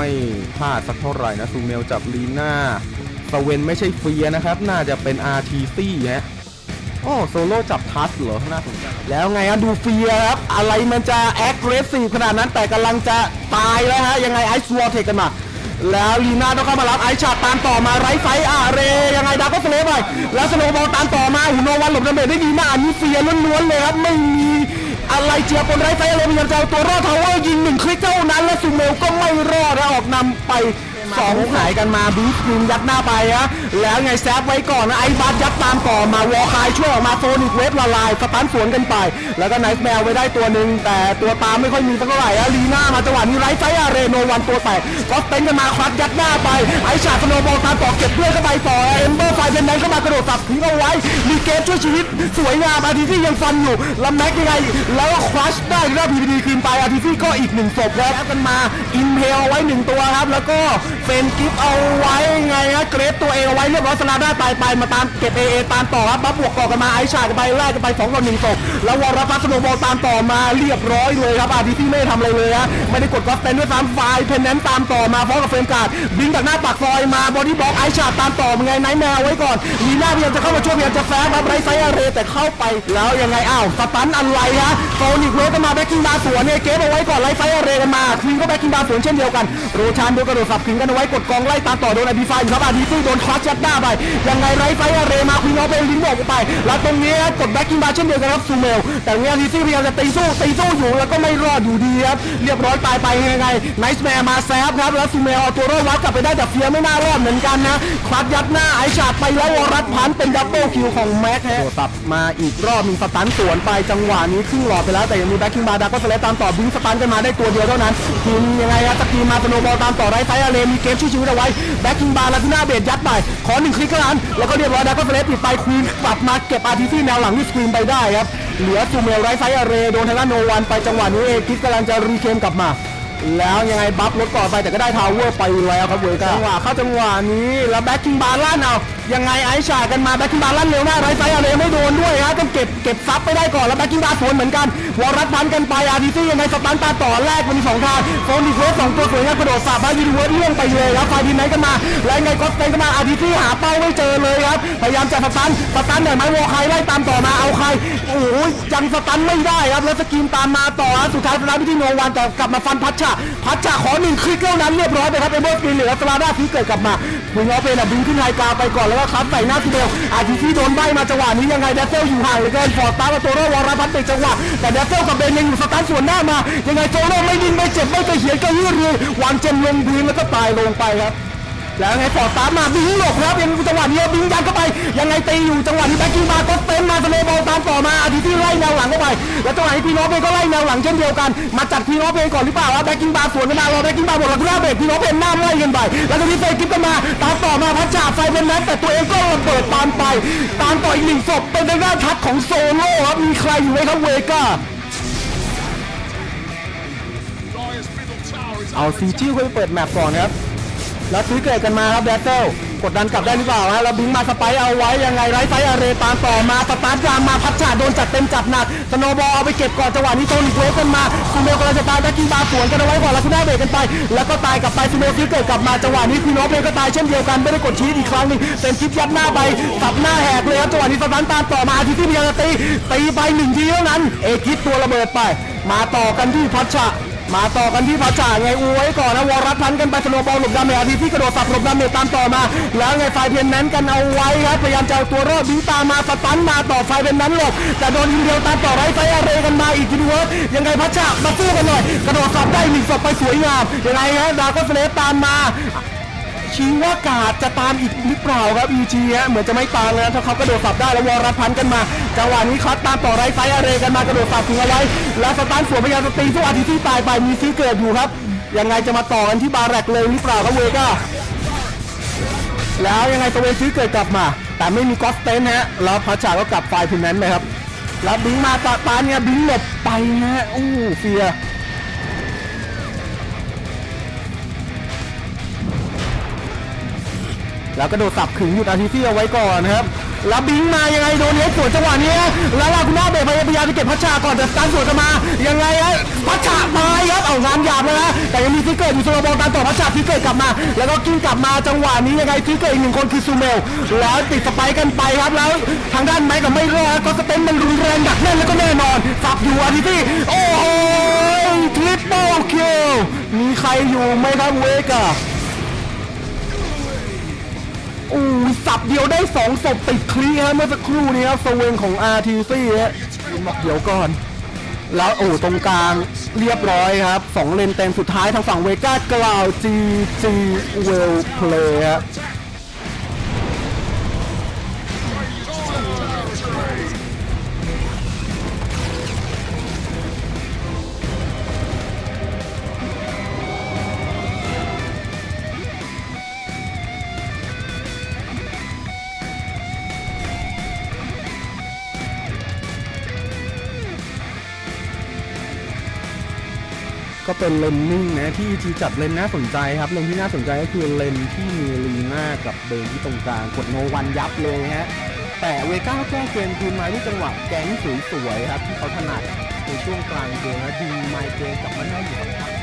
ไม่พลาดสักเท่าไหร่นะซูเมลจับลีน่าสเวนไม่ใช่เฟียนะครับ น่าจะเป็น RTC ฮะโอ้โซโล่จับทัสเหรอ น่าสนใจแล้วไงอะดูเฟียครับ อะไรมันจะแอคเรสซีฟขนาดนั้นแต่กำลังจะตายแล้วฮะ ยังไงไอซ์วอร์เทกกันมา แล้วลีน่าต้องเข้ามารับไอชาตามต่อมาไรไฟอาเร ยังไงดาก็สเลไปแล้วสโนบอลตามต่อมาหินโนวันหลบดาเมจได้ดีมากอันนี้เฟียล้วนๆเลยครับไม่มี อะไรเจียบนไรไฟอาเรพยายามจะเอาตัวรอดทาวเวอร์ยิงหนึ่งคลิกเท่านั้นและซูเมลก็ไม่รอดและออกนำไป สองหายกันมาบูสกินยัดหน้าไปฮะแล้วไงแซฟไว้ก่อนนะไอ้บัสยัดตามต่อมาวอลคายช่วยออกมาโซนิกเวฟละลายสตันสวนกันไป แล้วก็ไนท์แมวไว้ได้ตัวหนึ่งแต่ตัวตามไม่ค่อยมีสักเท่าไหร่ฮะลีน่ามาจังหวะนี้ไรไฟอาเรโนวันตัวแตกก็เต็นกันมาควักยัดหน้าไปไอ้ฉาสโนว์บอลตามต่อเก็บเพื่อนเข้าไปต่อเอมเบอร์ไฟเป็นแมนเข้ามากระโดดสับทิ้งเอาไว้ มีเกมช่วยชีวิต สวยงามอาทีซี่ยังฟันอยู่ลำแม็กยังไงแล้วก็ควัชได้แล้วพีพีดีคืนไปอาทีซี่ก็อีกหนึ่งศพแล้วกันมาอินเพลเอาไว้หนึ่งตัวครับแล้วก็เฟนกิฟเอาไว้ไงฮะเกรฟตัวเองเอาไว้เรียบร้อยสลาด้าตายไปมาตามเก็บเอเอตามต่อครับบัฟบวกต่อกันมาไอชากันไปแลกกันไปสองต่อหนึ่งศพแล้ววอลพัสสโนว์บอลตามต่อมาเรียบร้อยเลยครับอาร์ทีซี่ไม่ทำอะไรเลยฮะไม่ได้กดกอสเตนด้วยซ้ำไฟเพนแนนตามต่อมาพร้อมกับเฟรมการ์ดบิงจากหน้าปากซอยมาบอดี้บล็อกไอชาตามต่อมาไงไนท์แมวไว้ก่อนลีน่าพยายามจะเข้ามาช่วยพยายามจะแฟร์มาไรไซอาเรแต่เข้าไปแล้วยังไงอ้าวสตันอะไรฮะโซนิกเวฟก็มาแบ็กกิ้งบาร์สวนเนี่ยเกฟเอาไว้ก่อนไล่ไฟอาเรกันมาควีนก็แบ็กกิ้งบาสวนเช่นเดียวกันโรชานดนกระโดดสับควีนกันเอาไว้กดกองไล่ตามต่อโดนไอดีไฟอยู่ครับอดีซี่งโดนคลัชยัดหน้าไปยังไงไรไฟอาเรมาควีนเอาไปลิงก์บอกไป แล้วตรงนี้กดแบ็กกิ้งบาร์เช่นเดียวกันครับซูเมล แต่ตรงนี้อดีซี่พยายามจะตีสู้ตีสู้อยู่แล้วก็ไม่รอดอยู่ดีครับเรียบร้อยตายไปยังไงไนท์แมร์มาแซฟครับแล้วซูเมลเอาตัวรอดวัดกลับไปได้แต่เฟียไม่น่ารอดเหมือนกันนะคลัชยัดหน้าไอชาดไปแล้ววรัตพันเป็นดับเบิลคิวของแม็กฮะตับมาอีกรอบมีสตันสวนไปจังหวะนี้ครึ่งหลอดไปแล้วแต่ยังมีแบ็คกิ้งบาร์ดาก็สเลตตามต่อบิงสตันกันมาได้ตัวเดียวเท่านั้นทีมยังไงครับสกีมาสโนว์บอลตามต่อไรไซอาเลมีเกมช่วยชีวิตเอาไว้แบ็คกิงบาร์ลาติน่าเบดยัดไปขอหนึ่งคลิกเท่านั้นแล้วก็เรียบร้อยดาก็สเลตปิดไปควีนกลับมาเก็บอาร์ทีซี่แนวหลังที่สกรีนไปได้ครับเหลือซูเมลไรไซอาเรโดนทางด้านโนวันไปจังหวะนี้เอกิสกำลังจะรีเคมกลับมา แล้วยังไงบัฟรถก่อนไปแต่ก็ได้ทาวเวอร์ไปแล้วครับเวก้าจังหวะเข้าจังหวะนี้แล้วแบ็คกิงบาร์ลั่นเอายังไงไอชากันมาแบ็คกิงบาร์ลั่นเร็วมากไรไซอะไร ก็บเก็บซับไปได้ก่อนแล้วแบ็คกิ้งบาร์สวนเหมือนกันวอรัตพันกันไปอาร์ทีซี่ยังไงสตันตาต่อแรกมันมีสองทางโฟนดิเวสสองตัวสวยงามกระโดดสับมายูนิเวิร์สเลี่ยงไปเลยครับไฟดินไนกันมาแล้วยังไงก็สเตนกันมาอาร์ทีซี่หาเป้าไม่เจอเลยครับพยายามจะสตันสตันเนี่ยไม้วอใครไล่ตามต่อมาเอาใครโอ้ยยังสตันไม่ได้ครับแล้วสกินตามมาต่อสุดท้ายสตันไปที่โนวันแต่กลับมาฟันพัชชาพัชชาขอหนึ่งคลิกเท่านั้นเรียบร้อยไปครับเอเบอร์สกินเหลือสลาด้าฟีเกิดกลับมา มึงเอาเป็นอะบินขึ้นไฮกาไปก่อนแล้วก็คับใส่หน้าทีเดียวอาทีที่โดนใบมาจังหวะนี้ยังไงเดฟเฟลอยู่ห่างเหลือเกินฟอร์ตตาร์โตโร่วอร์พัฒน์ติดจังหวะแต่เดฟเฟลกับเบนยังอยู่สตาร์ทสวนหน้ามา ยังไงโซโล่ไม่ดิ้นไม่เจ็บไม่กระเหียนกระยืดรือวางเจมลงพื้นแล้วก็ตายลงไปครับ แล้วไงฟอร์ดตามมาบิงหลบครับยังจังหวะนี้บิงยันเข้าไปยังไงตีอยู่จังหวะนี้แบ็คกิ้งมาก็เต็มมาสโลบอลตามต่อมาอาทิตย์ที่ไล่แนวหลังเข้าไป แล้วจังหวะนี้พีโนอฟเองก็ไล่แนวหลังเช่นเดียวกัน มาจัดพีโนอฟเองก่อนหรือเปล่าแล้วแบ็คกิ้งบาสวนกันมารอแบ็คกิ้งบาหมดแล้วก็หน้าเบรกพีโนอฟเองหน้าไล่กันไปแล้วตรงนี้เฟย์กิฟกันมาตามต่อมาพัชจ่าไฟเป็นแม็กแต่ตัวเองก็ระเบิดตามไป ตามต่ออีกหนึ่งศพเป็นทางด้านทัดของโซโล่ครับมีใครอยู่ไหมครับเวก้าเอาซีจิ้วไปเปิดแมปก่อนครับ แล้วซื้อเกิดกันมาครับแดเซลกดดันกลับได้หรือเปล่าฮะแล้วบิงมาสไปร์เอาไว้ยังไงไรไซอาเรตามต่อมาสตาร์ทยามมาพัชชาโดนจัดเต็มจัดหนักสโนบอลเอาไปเก็บก่อนจังหวะนี้โซนิกเวฟกันมาซูเมลกำลังจะตายแบ็คกิ้งบาสวนกันเอาไว้ก่อนแล้วคุณได้เบรกกันไป แล้วก็ตายกลับไปซูเมลซื้อเกิดกลับมาจังหวะนี้พีโนเองก็ตายเช่นเดียวกันไม่ได้กดชี้อีกครั้งหนึงเซนคิปยัดหน้าไปสับหน้าแหกเลยครับจังหวะนี้สตันตามต่อมาอาทิตย์ที่พยายามจะตีตีไปหนึ่งทีเท่านั้นเอกิสตัวระเบิดไป มาต่อกันที่พัชชา มาต่อกันที่พระจ่าไงอูไว้ก่อนนะวอรัตพันกันไปสโนว์บอลหลบดาเมจอาทีที่กระโดดสับหลบดาเมจตามต่อมา แล้วไงไฟเพียนแนนกันเอาไว้ครับพยายามจะเอาตัวรอดบิงตามาสตันมาต่อไฟเป็นนั้นหลบแต่โดนยิงเดียวตามต่อไรไฟอาเรกันมาอีกทีนึงเวิร์กยังไงพระจ่ามาสู้กันหน่อยกระโดดสับได้หนึ่งศพไปสวยงามยังไงฮะดาก็สเลตตามมา ชี้ว่ากาดจะตามอีกหรือเปล่าครับอีจีเหมือนจะไม่ตามนะถ้าเขากระโดดสับได้แล้ววอรัตพันกันมาจังหวะนี้คัดตามต่อไรไฟอาเรกันมากระโดดสับถึงเอาไว้แล้วสตาร์สวนพยายามจะตีสู้อาทิตย์ที่ตายไปมีซีเกิดอยู่ครับยังไงจะมาต่อกันที่บาแรกเลยหรือเปล่าครับเวก้าแล้วยังไงตะเวนซื้อเกิดกลับมา แต่ไม่มีกอสเตนฮะแล้วพัชชาก็กลับไฟพินนั้นไปครับแล้วบิงมาตาตาเนี่ยบิงหลบไปฮะอู้เฟีย แล้วกระโดดสับขึงหยุดอาทิซี่เอาไว้ก่อนนะครับแล้วบิงมายังไงโดนเนี้ยสวนจังหวะนี้แล้วลากุน่าเบรกพยายามจะเก็บพัชชาก่อนแต่สตาร์ทสวนกันมายังไงฮะพัชชาตายครับเอางานหยาบเลยนะแต่ยังมีฟิกเกอร์อยู่สุรบอลตามต่อพัชชาฟิกเกอร์กลับมา แล้วก็กิ้งกลับมาจังหวะนี้ยังไงฟิกเกอร์อีกหนึ่งคนคือซูเมลแล้วติดสไปค์กันไปครับแล้วทางด้านไม้กับไม่รอดก็สเต็นมันรุนแรงดักแน่นแล้วก็แน่นอนสับอยู่อาทิตย์โอ้โหทริปเปิลคิลมีใครอยู่ไหมครับเวกา อู้สับเดียวได้สองศพติดคลีฮะเมื่อสักครู่นี้ครับสเวงของ RTC ฮะบอกเดี๋ยวก่อน แล้วโอ้ตรงกลางเรียบร้อยครับสองเลนเต็มสุดท้ายทางฝั่งเวก้ากล่าว GG Well Play ฮะ ก็เป็นเลนนิ่งนะที่จีจัดเลนน่าสนใจครับเลนที่น่าสนใจก็คือเลนที่มีลีน่ากับเบนที่ตรงกลางกดโนวันยับเลยฮะแต่เวก้าแก้เกมคืนมาที่จังหวะแก๊งสวยๆครับที่เขาถนัดในช่วงกลางเกมนะดีไมเกรนกลับมาได้อยู่กับ